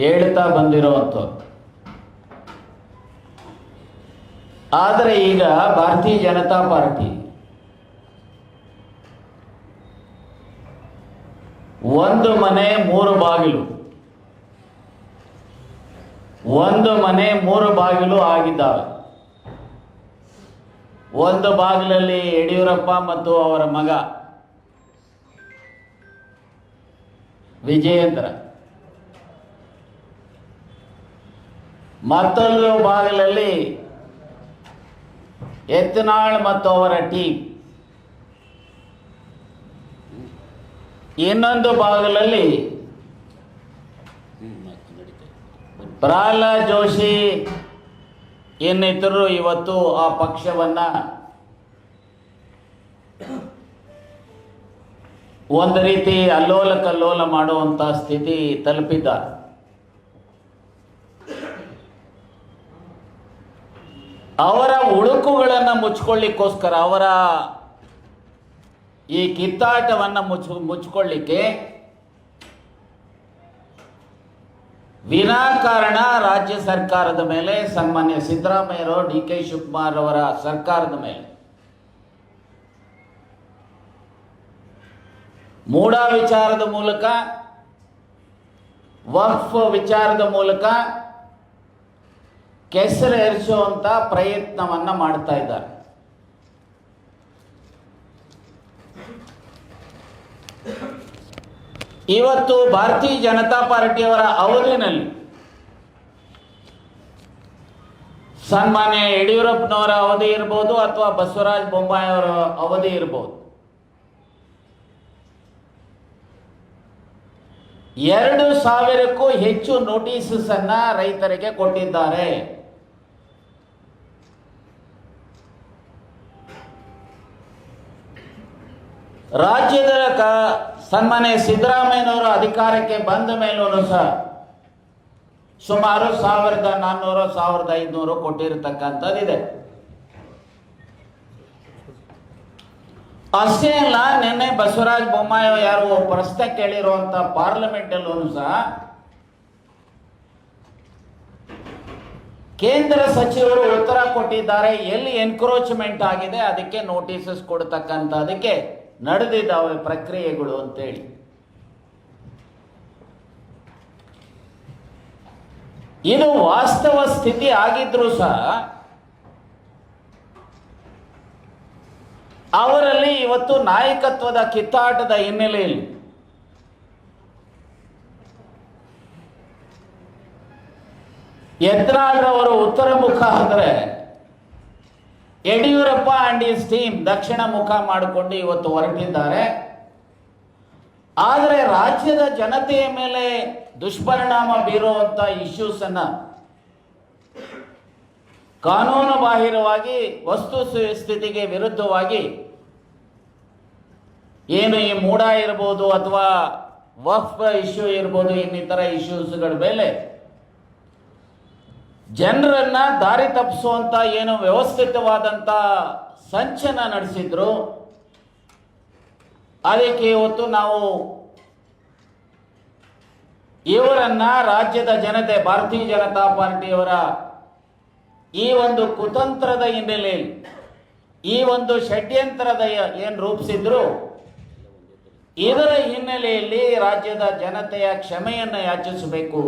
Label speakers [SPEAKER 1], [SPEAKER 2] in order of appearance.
[SPEAKER 1] ಹೇಳ್ತಾ ಬಂದಿರುವಂಥದ್ದು ಆದರೆ ಈಗ ಭಾರತೀಯ ಜನತಾ ಪಾರ್ಟಿ ಒಂದು ಮನೆ, ಮೂರು ಬಾಗಿಲು. ಒಂದು ಮನೆ, ಮೂರು ಬಾಗಿಲು ಆಗಿದ್ದಾವೆ. ಒಂದು ಬಾಗಿಲಲ್ಲಿ ಯಡಿಯೂರಪ್ಪ ಮತ್ತು ಅವರ ಮಗ ವಿಜಯೇಂದ್ರ. ಮತ್ತೊಂದು ಭಾಗದಲ್ಲಿ ಎತ್ತನಾಳ್ ಮತ್ತು ಅವರ ಟೀಮ್. ಇನ್ನೊಂದು ಭಾಗದಲ್ಲಿ ಪ್ರಹ್ಲಾದ್ ಜೋಶಿ ಇನ್ನಿತರರು ಇವತ್ತು ಆ ಪಕ್ಷವನ್ನ ಒಂದು ರೀತಿ ಅಲ್ಲೋಲ ಕಲ್ಲೋಲ ಮಾಡುವಂತ ಸ್ಥಿತಿ ತಲುಪಿದ್ದಾರೆ. ಅವರ ಉಳುಕುಗಳನ್ನು ಮುಚ್ಕೊಳ್ಳಿಕ್ಕೋಸ್ಕರ, ಅವರ ಈ ಕಿತ್ತಾಟವನ್ನು ಮುಚ್ಚ, ಮುಚ್ಕೊಳ್ಳಿಕ್ಕೆ ವಿನಾಕಾರಣ ರಾಜ್ಯ ಸರ್ಕಾರದ ಮೇಲೆ, ಸನ್ಮಾನ್ಯ ಸಿದ್ದರಾಮಯ್ಯರು ಡಿ ಕೆ ಶಿವಕುಮಾರ್ ಅವರ ಸರ್ಕಾರದ ಮೇಲೆ. ಮೂಢ ವಿಚಾರದ ಮೂಲಕ, ವಕ್ಫ್ ವಿಚಾರದ ಮೂಲಕ ಕೆಸರು ಎರಿಸುವಂಥ ಪ್ರಯತ್ನವನ್ನ ಮಾಡ್ತಾ ಇದ್ದಾರೆ. ಇವತ್ತು ಭಾರತೀಯ ಜನತಾ ಪಾರ್ಟಿಯವರ ಅವಧಿನಲ್ಲಿ ಸನ್ಮಾನ್ಯ ಯಡಿಯೂರಪ್ಪನವರ ಅವಧಿ ಇರ್ಬೋದು ಅಥವಾ ಬಸವರಾಜ ಬೊಮ್ಮಾಯಿ ಅವರ ಅವಧಿ ಇರ್ಬೋದು. ಎರಡು ಸಾವಿರಕ್ಕೂ ಹೆಚ್ಚು ನೋಟಿಸಸ್ ಅನ್ನ ರೈತರಿಗೆ ಕೊಟ್ಟಿದ್ದಾರೆ. ರಾಜ್ಯದ ಕ ಸನ್ಮಾನ್ಯ ಸಿದ್ದರಾಮಯ್ಯನವರು ಅಧಿಕಾರಕ್ಕೆ ಬಂದ ಮೇಲೂ ಸಹ ಸುಮಾರು ಸಾವಿರದ ನಾನ್ನೂರು, ಸಾವಿರದ ಐದುನೂರು ಕೊಟ್ಟಿರತಕ್ಕಂಥದ್ದಿದೆ. ಅಷ್ಟೇ ಅಲ್ಲ, ನಿನ್ನೆ ಬಸವರಾಜ ಬೊಮ್ಮಾಯ ಯಾರು ಪ್ರಶ್ನೆ ಕೇಳಿರುವಂತ ಪಾರ್ಲಿಮೆಂಟ್ ಅಲ್ಲೂ ಸಹ ಕೇಂದ್ರ ಸಚಿವರು ಉತ್ತರ ಕೊಟ್ಟಿದ್ದಾರೆ, ಎಲ್ಲಿ ಎನ್ಕ್ರೋಚ್ಮೆಂಟ್ ಆಗಿದೆ ಅದಕ್ಕೆ ನೋಟಿಸಸ್ ಕೊಡ್ತಕ್ಕಂಥದಕ್ಕೆ ನಡೆದಿದ್ದಾವೆ ಪ್ರಕ್ರಿಯೆಗಳು ಅಂತೇಳಿ. ಇದು ವಾಸ್ತವ ಸ್ಥಿತಿ ಆಗಿದ್ರೂ ಸಹ ಅವರಲ್ಲಿ ಇವತ್ತು ನಾಯಕತ್ವದ ಕಿತ್ತಾಟದ ಹಿನ್ನೆಲೆಯಲ್ಲಿ ಯತ್ನಾಳ್ರವರು ಉತ್ತರ ಮುಖ ಅಂದರೆ ಯಡಿಯೂರಪ್ಪ ಆ್ಯಂಡ್ ಈಸ್ ಟೀಮ್ ದಕ್ಷಿಣ ಮುಖ ಮಾಡಿಕೊಂಡು ಇವತ್ತು ಹೊರಟಿದ್ದಾರೆ. ಆದರೆ ರಾಜ್ಯದ ಜನತೆಯ ಮೇಲೆ ದುಷ್ಪರಿಣಾಮ ಬೀರುವಂಥ ಇಶ್ಯೂಸನ್ನು ಕಾನೂನು ಬಾಹಿರವಾಗಿ, ವಸ್ತು ಸ್ಥಿತಿಗೆ ವಿರುದ್ಧವಾಗಿ ಏನು ಈ ಮೂಡ ಇರ್ಬೋದು ಅಥವಾ ವಫ್ ಇಶ್ಯೂ ಇರ್ಬೋದು ಇನ್ನಿತರ ಇಶ್ಯೂಸ್ಗಳ ಮೇಲೆ ಜನರನ್ನ ದಾರಿ ತಪ್ಪಿಸುವಂತ ಏನು ವ್ಯವಸ್ಥಿತವಾದಂತ ಸಂಚನ ನಡೆಸಿದ್ರು. ಅದಕ್ಕೆ ಇವತ್ತು ನಾವು ಇವರನ್ನ ರಾಜ್ಯದ ಜನತೆ, ಭಾರತೀಯ ಜನತಾ ಪಾರ್ಟಿಯವರ ಈ ಒಂದು ಕುತಂತ್ರದ ಹಿನ್ನೆಲೆಯಲ್ಲಿ, ಈ ಒಂದು ಷಡ್ಯಂತ್ರದ ಏನು ರೂಪಿಸಿದ್ರು, ಇದರ ಹಿನ್ನೆಲೆಯಲ್ಲಿ ರಾಜ್ಯದ ಜನತೆಯ ಕ್ಷಮೆಯನ್ನು ಯಾಚಿಸಬೇಕು.